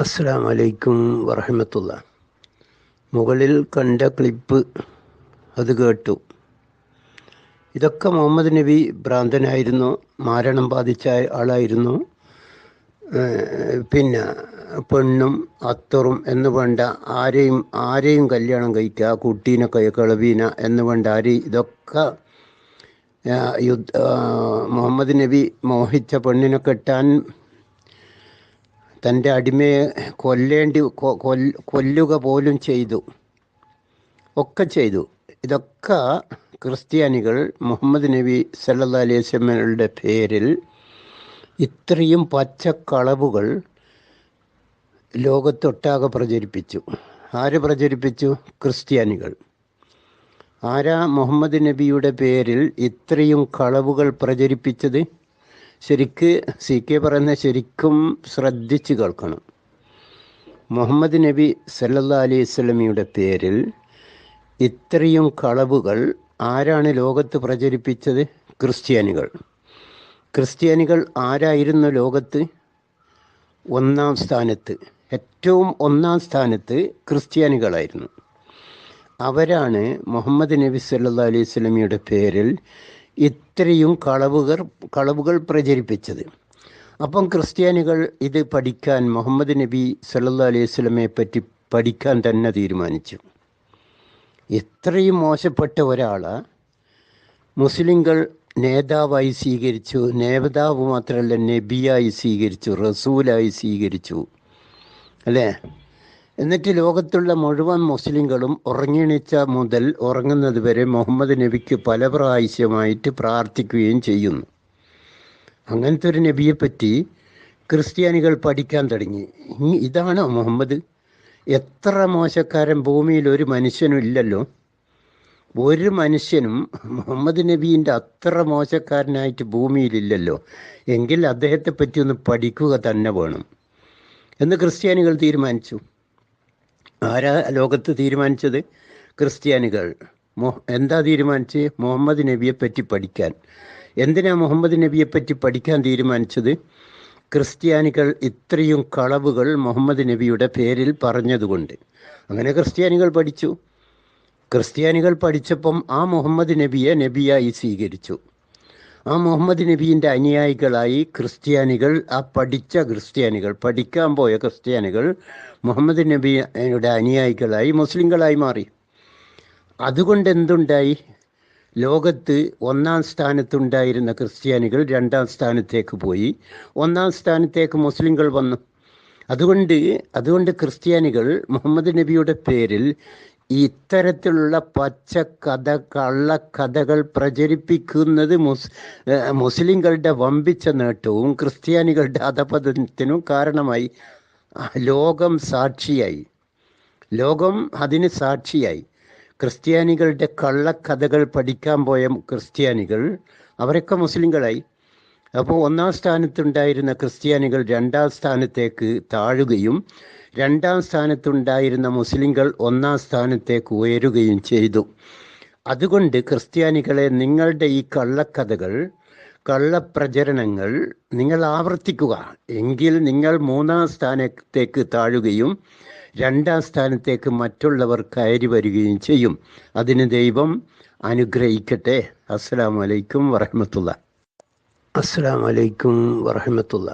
അസ്സാം വലൈക്കും വറഹമത്തുള്ള. മുകളിൽ കണ്ട ക്ലിപ്പ് അത് കേട്ടു. ഇതൊക്കെ മുഹമ്മദ് നബി ഭ്രാന്തനായിരുന്നു മാരണം ബാധിച്ച ആളായിരുന്നു. പിന്നെ പെണ്ണും അത്തറും എന്ന് വേണ്ട ആരെയും ആരെയും കല്യാണം കഴിക്കുക കുട്ടീനെ കൈ കളവീന എന്ന് വേണ്ട ആരെയും ഇതൊക്കെ യുദ്ധ മുഹമ്മദ് നബി മോഹിച്ച പെണ്ണിനെ കെട്ടാൻ തന്റെ അടിമയെ കൊല്ലേണ്ടി കൊല്ലുക പോലും ചെയ്തു. ഒക്കെ ചെയ്തു. ഇതൊക്കെ ക്രിസ്ത്യാനികൾ മുഹമ്മദ് നബി സല്ലാ അലൈഹി വസല്ലമയുടെ പേരിൽ ഇത്രയും പച്ചക്കളവുകൾ ലോകത്തൊട്ടാകെ പ്രചരിപ്പിച്ചു. ആര് പ്രചരിപ്പിച്ചു? ക്രിസ്ത്യാനികൾ. ആരാ മുഹമ്മദ് നബിയുടെ പേരിൽ ഇത്രയും കളവുകൾ പ്രചരിപ്പിച്ചത്? ശരിക്ക് സി കെ പറയുന്ന ശരിക്കും ശ്രദ്ധിച്ച് കേൾക്കണം. മുഹമ്മദ് നബി സല്ലാ അലൈഹി സ്വലമിയുടെ പേരിൽ ഇത്രയും കളവുകൾ ആരാണ് ലോകത്ത് പ്രചരിപ്പിച്ചത്? ക്രിസ്ത്യാനികൾ. ക്രിസ്ത്യാനികൾ ആരായിരുന്നു ലോകത്ത്? ഒന്നാം സ്ഥാനത്ത്. ഏറ്റവും ഒന്നാം സ്ഥാനത്ത് ക്രിസ്ത്യാനികളായിരുന്നു. അവരാണ് മുഹമ്മദ് നബി സല്ലാ അലൈഹി സ്വലമിയുടെ പേരിൽ ഇത്രയും കളവുകൾ കളവുകൾ പ്രചരിപ്പിച്ചത്. അപ്പം ക്രിസ്ത്യാനികൾ ഇത് പഠിക്കാൻ മുഹമ്മദ് നബി സല്ലല്ലാഹു അലൈഹി സ്വലമയെ പറ്റി പഠിക്കാൻ തന്നെ തീരുമാനിച്ചു. ഇത്രയും മോശപ്പെട്ട ഒരാളെ മുസ്ലിങ്ങൾ നേതാവായി സ്വീകരിച്ചു നേതാവ് മാത്രമല്ല നബിയായി സ്വീകരിച്ചു റസൂലായി സ്വീകരിച്ചു. അല്ലേ? എന്നിട്ട് ലോകത്തുള്ള മുഴുവൻ മുസ്ലിങ്ങളും ഉറങ്ങിണിച്ച മുതൽ ഉറങ്ങുന്നത് വരെ മുഹമ്മദ് നബിക്ക് പല പ്രാവശ്യമായിട്ട് പ്രാർത്ഥിക്കുകയും ചെയ്യുന്നു. അങ്ങനത്തെ ഒരു നബിയെപ്പറ്റി ക്രിസ്ത്യാനികൾ പഠിക്കാൻ തുടങ്ങി. ഇതാണോ മുഹമ്മദ്? എത്ര മോശക്കാരൻ ഭൂമിയിൽ ഒരു മനുഷ്യനും ഇല്ലല്ലോ. ഒരു മനുഷ്യനും മുഹമ്മദ് നബീന്റെ അത്ര മോശക്കാരനായിട്ട് ഭൂമിയിലില്ലല്ലോ എങ്കിൽ അദ്ദേഹത്തെ പറ്റി ഒന്ന് പഠിക്കുക തന്നെ വേണം. എന്ന് ക്രിസ്ത്യാനികൾ തീരുമാനിച്ചു. ആരാ ലോകത്ത് തീരുമാനിച്ചത്? ക്രിസ്ത്യാനികൾ. എന്താ തീരുമാനിച്ച്? മുഹമ്മദ് നബിയെ പറ്റി പഠിക്കാൻ. എന്തിനാ മുഹമ്മദ് നബിയെ പറ്റി പഠിക്കാൻ തീരുമാനിച്ചത്? ക്രിസ്ത്യാനികൾ ഇത്രയും കളവുകൾ മുഹമ്മദ് നബിയുടെ പേരിൽ പറഞ്ഞതുകൊണ്ട്. അങ്ങനെ ക്രിസ്ത്യാനികൾ പഠിച്ചു. ക്രിസ്ത്യാനികൾ പഠിച്ചപ്പം ആ മുഹമ്മദ് നബിയെ നബിയായി സ്വീകരിച്ചു. ആ മുഹമ്മദ് നബീന്റെ അനുയായികളായി ക്രിസ്ത്യാനികൾ ആ പഠിച്ച ക്രിസ്ത്യാനികൾ പഠിക്കാൻ പോയ ക്രിസ്ത്യാനികൾ മുഹമ്മദ് നബിയുടെ അനുയായികളായി മുസ്ലിങ്ങളായി മാറി. അതുകൊണ്ട് എന്തുണ്ടായി? ലോകത്ത് ഒന്നാം സ്ഥാനത്തുണ്ടായിരുന്ന ക്രിസ്ത്യാനികൾ രണ്ടാം സ്ഥാനത്തേക്ക് പോയി. ഒന്നാം സ്ഥാനത്തേക്ക് മുസ്ലിങ്ങൾ വന്നു. അതുകൊണ്ട് അതുകൊണ്ട് ക്രിസ്ത്യാനികൾ മുഹമ്മദ് നബിയുടെ പേരിൽ ഇത്തരത്തിലുള്ള പച്ച കഥ കള്ളക്കഥകൾ പ്രചരിപ്പിക്കുന്നത് മുസ് മുസ്ലിങ്ങളുടെ വമ്പിച്ച നേട്ടവും ക്രിസ്ത്യാനികളുടെ അധപതനത്തിനും കാരണമായി. ലോകം സാക്ഷിയായി. ലോകം അതിന് സാക്ഷിയായി. ക്രിസ്ത്യാനികളുടെ കള്ളക്കഥകൾ പഠിക്കാൻ പോയ ക്രിസ്ത്യാനികൾ അവരൊക്കെ മുസ്ലിങ്ങളായി. അപ്പോൾ ഒന്നാം സ്ഥാനത്തുണ്ടായിരുന്ന ക്രിസ്ത്യാനികൾ രണ്ടാം സ്ഥാനത്തേക്ക് താഴുകയും രണ്ടാം സ്ഥാനത്തുണ്ടായിരുന്ന മുസ്ലിങ്ങൾ ഒന്നാം സ്ഥാനത്തേക്ക് ഉയരുകയും ചെയ്തു. അതുകൊണ്ട് ക്രിസ്ത്യാനികളെ നിങ്ങളുടെ ഈ കള്ളക്കഥകൾ കള്ളപ്രചരണങ്ങൾ നിങ്ങൾ ആവർത്തിക്കുക. എങ്കിൽ നിങ്ങൾ മൂന്നാം സ്ഥാനത്തേക്ക് താഴുകയും രണ്ടാം സ്ഥാനത്തേക്ക് മറ്റുള്ളവർ കയറി വരികയും ചെയ്യും. അതിന് ദൈവം അനുഗ്രഹിക്കട്ടെ. അസ്സാം വലൈക്കും വറഹമത്തുള്ള അസ്സലാമു അലൈക്കും വറഹമത്തുള്ള